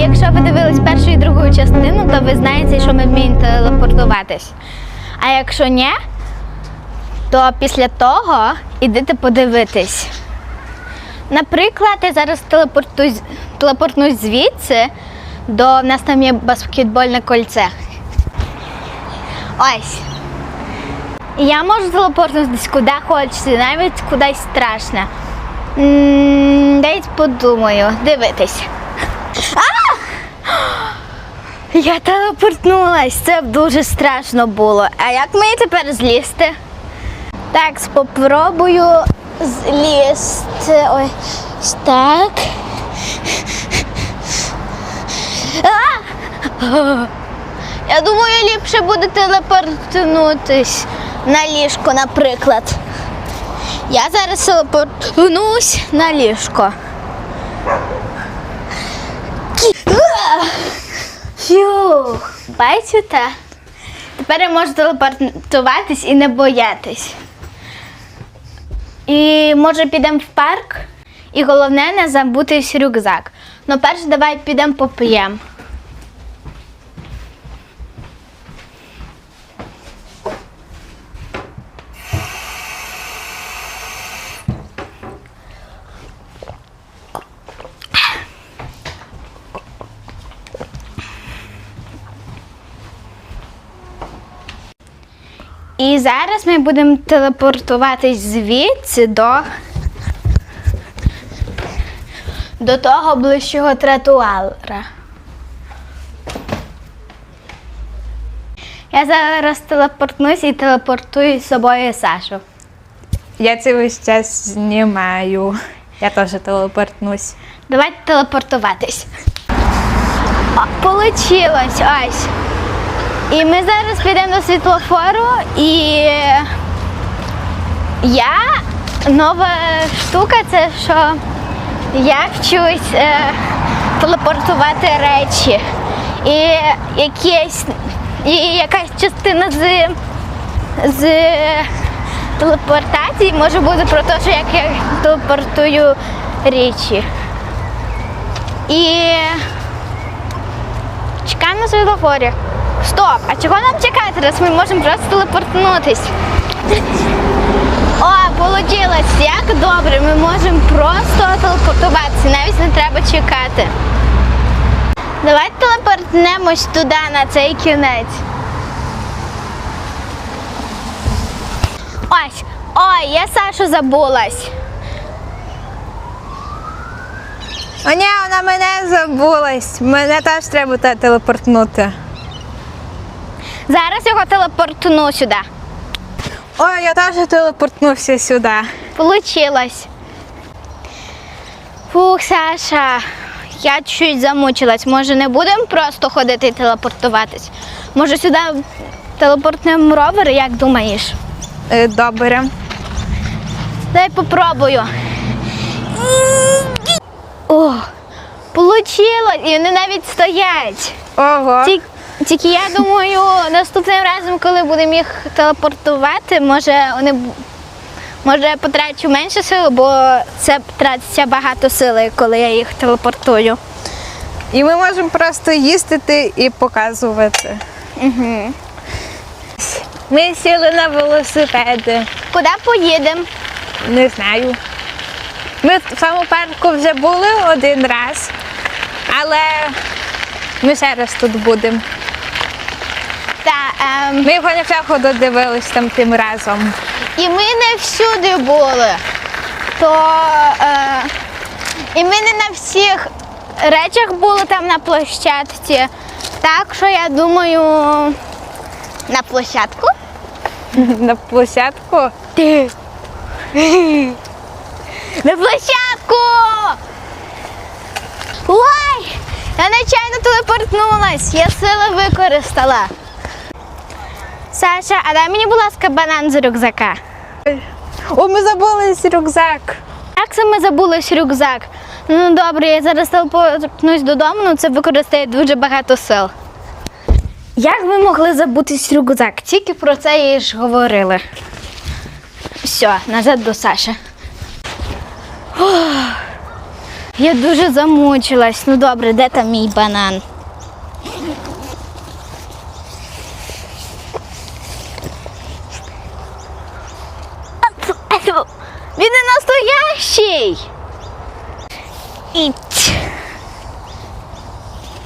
якщо ви дивились першу і другу частину, то ви знаєте, що ми вміємо телепортуватись. А якщо ні, то після того ідите подивитись. Наприклад, я зараз телепортуюсь, телепортнусь звідси до в нас там є баскетбольне кольце. Ось. Я можу телепортнутися десь куди хочеться, навіть кудись страшне. М, Десь подумаю, дивитись. А! Я телепортнулась, це дуже страшно було. А як мені тепер злізти? Так, спробую злізти. Ой, так. А! Я думаю, ліпше буде телепортнутись на ліжко, наприклад. Я зараз телепортнусь на ліжко. Фух, бачите? Тепер я можу телепортуватись і не боятись. І може підемо в парк. І головне не забутись рюкзак. Ну перш давай підемо поп'ємо. І зараз ми будемо телепортуватись звідси до, до того ближчого тротуара. Я зараз телепортнусь і телепортую з собою Сашу. Я це весь час знімаю. Я теж телепортнусь. Давайте телепортуватись. О, получилось ось. І ми зараз підемо до світлофору і я нова штука це що я вчусь е, телепортувати речі. І якісь, і якась частина з, з телепортації може бути про те, що як я телепортую речі. І чекаємо на світлофорі. Стоп! А чого нам чекати, раз ми можемо просто телепортнутись? О, получилось! Як добре! Ми можемо просто телепортуватися, навіть не треба чекати. Давайте телепортнемось туди, на цей кінець. Ось, ой, я Сашу забулась. О, ні, вона мене забулась. Мене теж треба телепортнути. Зараз його телепортну сюди. Ой, я теж телепортнувся сюди. Получилось. Фух, Саша, я чуть замучилась. Може, не будемо просто ходити і телепортуватись? Може, сюди телепортнемо ровер, як думаєш? Е, Добре. Дай попробую. О, получилось! І вони навіть стоять. Ого. Ті- Тільки я думаю, наступним разом, коли будемо їх телепортувати, може вони може я потрачу менше сили, бо це тратиться багато сили, коли я їх телепортую. І ми можемо просто їздити і показувати. Угу. Ми сіли на велосипеди. Куди поїдемо? Не знаю. Ми в цьому парку вже були один раз, але ми ще раз тут будемо. Ми його не всього додивились там тим разом. і ми не всюди були. То, е, і ми не на всіх речах були там на площадці. Так що я думаю, на площадку. На площадку. Ти. На площадку! Ой! Я нечайно телепортнулась, я сили використала. Саша, а дай мені, будь ласка, банан з рюкзака. О, ми забули рюкзак. Як це ми забулись рюкзак? Ну добре, я зараз телепортнусь додому, але це використає дуже багато сил. Як ви могли забутись рюкзак? Тільки про це і ж говорили. Все, назад до Саші. Ух. Я дуже замучилась. Ну добре, де там мій банан? Він не настоящий. Іть.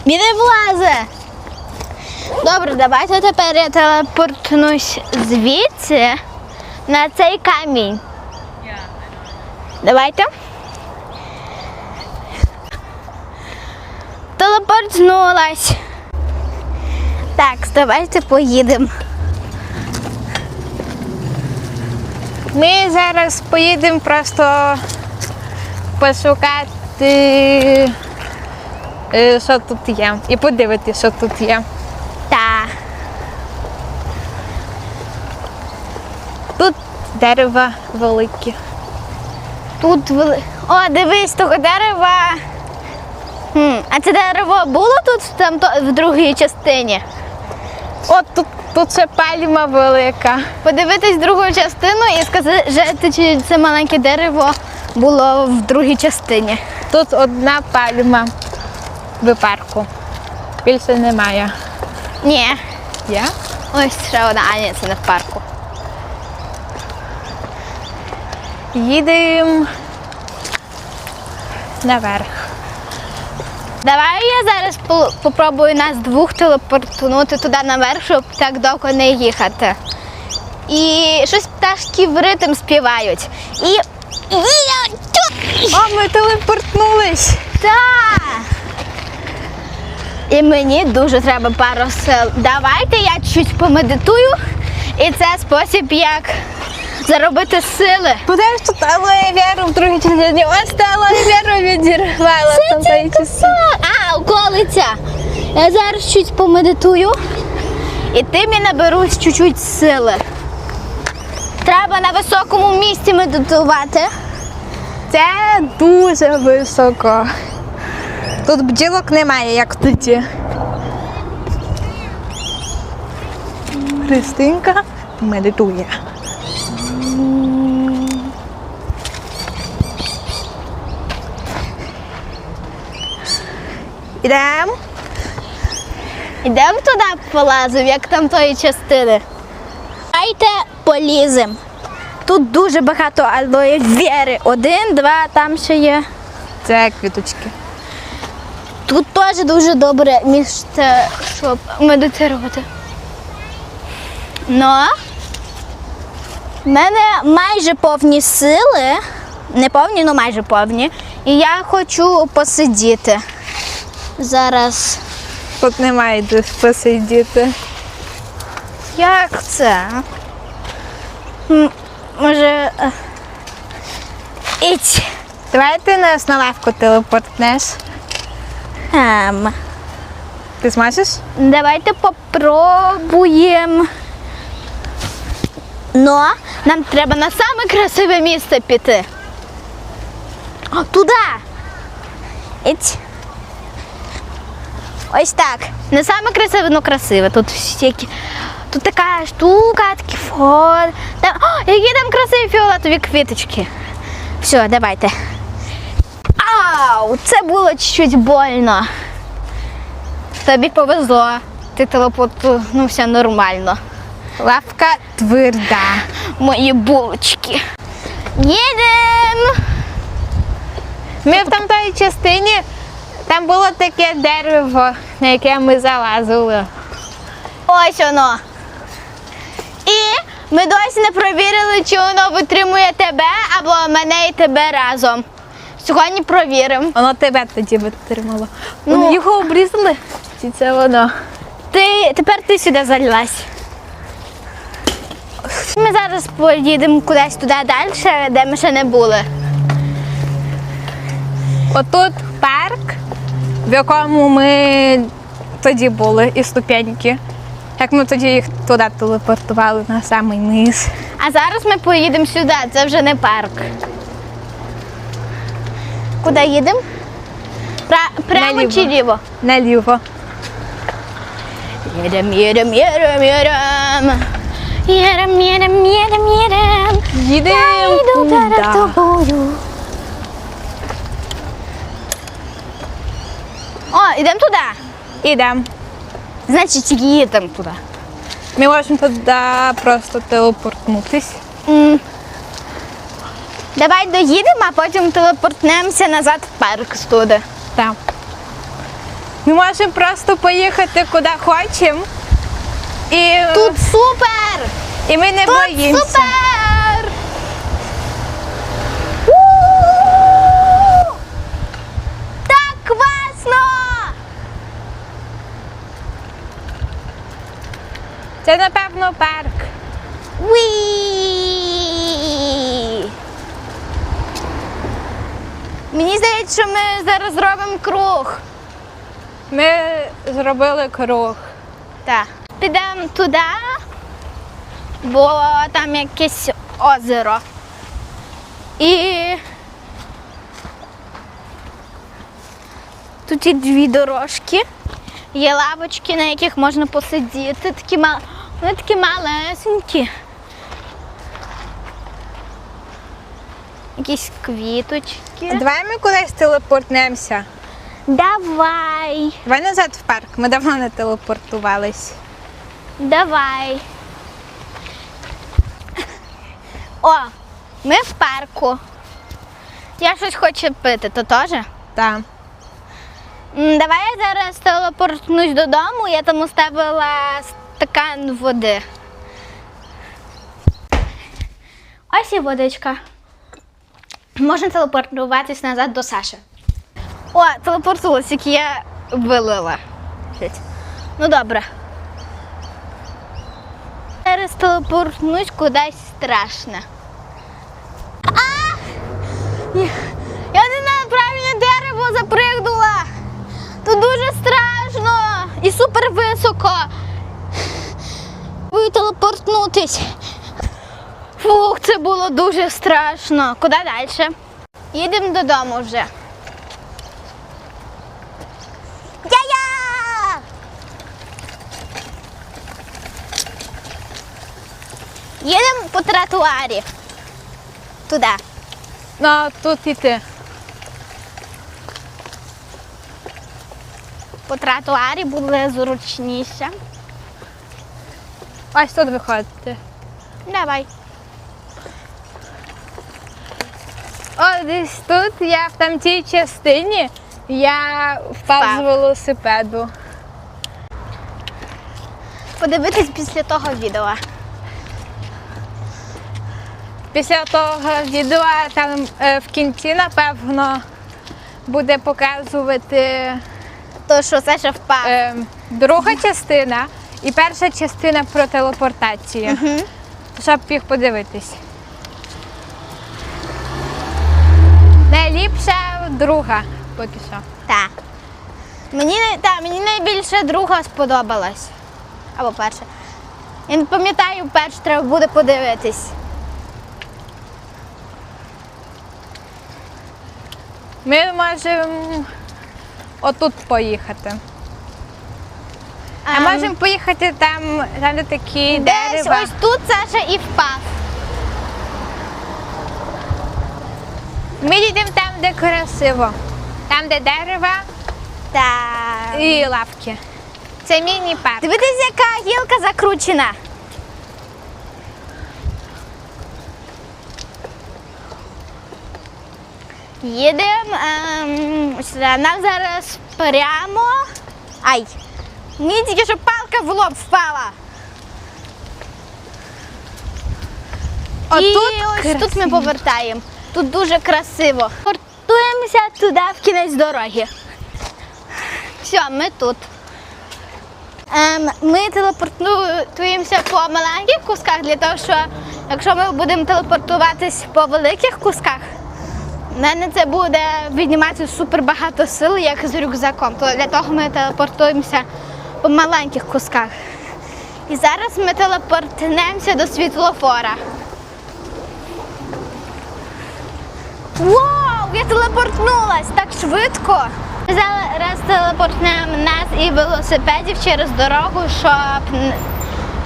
Він не влазе. Добре, давайте тепер я телепортнусь звідси на цей камінь. Давайте. Телепортнулась. Так, давайте поїдемо. Ми зараз поїдемо просто пошукати, е, що тут є. І подивитися, що тут є. Та. Тут дерева великі. Тут вели... О, дивись, того дерева. Хм, а це дерево було тут там то, в другій частині? От тут, тут ще пальма велика. Подивитись другу частину і сказати, чи це маленьке дерево було в другій частині. Тут одна пальма в парку. Більше немає. Ні. Є? Ось ще одна, а ні, це не в парку. Їдемо наверх. Давай я зараз по- попробую нас двох телепортнути туди наверх, щоб так довго не їхати. І щось пташки в ритм співають. І. О, ми телепортнулись. Та! І мені дуже треба пару сил. Давайте я чуть помедитую. І це спосіб, як заробити сили. Подивись, тут алоє віру в другій частині. Ось та алоє віру відірвала той часи. А, околиця. Я зараз чуть помедитую. І ти мені наберусь чуть-чуть сили. Треба на високому місці медитувати. Це дуже високо. Тут бджілок немає, як тоді. Христинка медитує. Ідемо. Ідемо туди полазив, як там тої частини. Давайте полізем. Тут дуже багато алоє віри. Один, два, там ще є. Це квіточки. Тут теж дуже добре місце, щоб медитувати. Ну, в мене майже повні сили. Не повні, але майже повні. І я хочу посидіти. Зараз. Тут немає де посидіти. Як це? М, Може. е, Іть. Давай ти нас на лавку телепортнеш. Ем. Ти зможеш? Давайте попробуємо. Ну, нам треба на саме красиве місце піти. О, туди. Іть. Ось так. Не саме красиве, але красиве. Тут всякі. Тут така штука, такі фон. Там... О, які там красиві фіолетові квіточки. Все, давайте. Ау! Це було чуть-чуть больно. Тобі повезло. Ти телепортнувся нормально. Лавка тверда. Мої булочки. Їдем! Ми в тамтої частині, там було таке дерево, на яке ми залазили. Ось воно. І ми досі не провірили, чи воно витримує тебе або мене і тебе разом. Сьогодні провіримо. Воно тебе тоді витримало. Ну. Його обрізали. Чи це воно? Ти, тепер ти сюди залізь. Ми зараз поїдемо кудись туди далі, де ми ще не були. Отут в якому ми тоді були, і ступеньки. Як ми тоді їх туди телепортували на самий низ. А зараз ми поїдемо сюди, це вже не парк. Куди їдемо? Прямо Наліво. чи ліво? Наліво. Їдем, їдем, їдем, їдем. Їдем, їдем, їдем, їдем. Я Їдемо йду перед тобою. Йдемо туди. Ідемо. Значить, їдемо туди. Ми можемо туди просто телепортнутись. М. Давай доїдемо, а потім телепортнемося назад в парк туди. Так. Ми можемо просто поїхати куди хочемо. І, Тут супер! і ми не Тут боїмося. супер! Це, напевно, парк. Уі! Мені здається, що ми зараз зробимо круг. Ми зробили круг. Так. Підемо туди, бо там якесь озеро. І тут є дві дорожки, є лавочки, на яких можна посидіти. Такі мал... Вони такі малесенькі. Якісь квіточки. Давай ми кудись телепортнемося. Давай, Давай назад в парк. Ми давно не телепортувались. давай. О, ми в парку. Я щось хочу пити, то теж? Так. Давай я зараз телепортнусь додому, я там оставила стакан води. Ось і водичка. Можна телепортуватись назад до Саші. О, телепортувалась, як я вилила. Ну добре. Зараз телепортнусь кудись страшне. А! Телепортнутись. Фух, це було дуже страшно. Куди далі? Їдемо додому вже. Я-я! Їдемо по тротуарі. Туди. Ну, тут іти. По тротуарі буде зручніше. Ось тут виходити. Давай. О, десь тут я в там тій частині. Я впав з велосипеду. Подивитись після того відео. Після того відео там е, в кінці, напевно, буде показувати То, що Саша впав. е, друга частина і перша частина про телепортацію. Щоб їх подивитись. Найліпша друга поки що. Так. Мені, та, мені найбільше друга сподобалась. Або перша. Я не пам'ятаю, першу треба буде подивитись. Ми можемо отут поїхати. А Ем, можемо поїхати там, там де такі Десь дерева. ось тут Саша і впав. Ми їдемо там, де красиво. Там, де дерева Так. і лавки. Це міні-парк. Дивитись, яка гілка закручена. Їдемо ем, сюди. Нам зараз прямо. Ай! Мені тільки що палка в лоб впала. І Отут ось тут ми повертаємо. Тут дуже красиво. Портуємося туди в кінець дороги. Все, ми тут. Ем, ми телепортуємося по маленьких кусках для того, що якщо ми будемо телепортуватись по великих кусках, в мене це буде віднімати супер багато сил, як з рюкзаком. То для того ми телепортуємося по маленьких кусках. І зараз ми телепортнемося до світлофора. Вау! Я телепортнулась так швидко. Зараз телепортнемо нас і велосипедів через дорогу, щоб,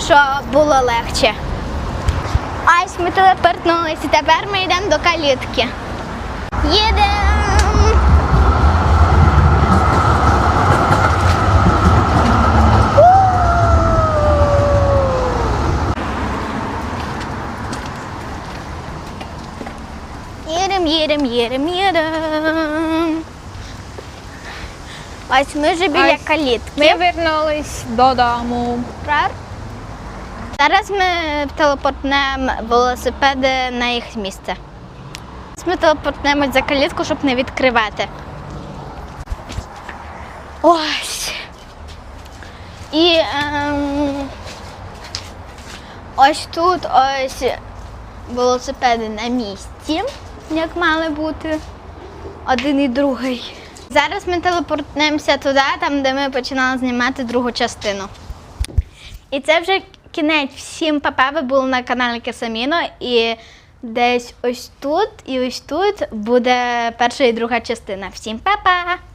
щоб було легше. Ось ми телепортнулись і тепер ми йдемо до калітки. Їдемо! їдем, їдем, їдем, їдем. Ось ми вже біля Ось. калітки. Ми вернулись додому. Правда? Зараз ми телепортнемо велосипеди на їх місце. Зараз Ми телепортнемось за калітку, щоб не відкривати. Ось. І ем, ось тут ось велосипеди на місці, як мали бути. Один і другий. Зараз ми телепортнемося туди, там, де ми починали знімати другу частину. І це вже кінець. Всім папа. Ви були на каналі Кесаміно. І десь ось тут і ось тут буде перша і друга частина. Всім па-па!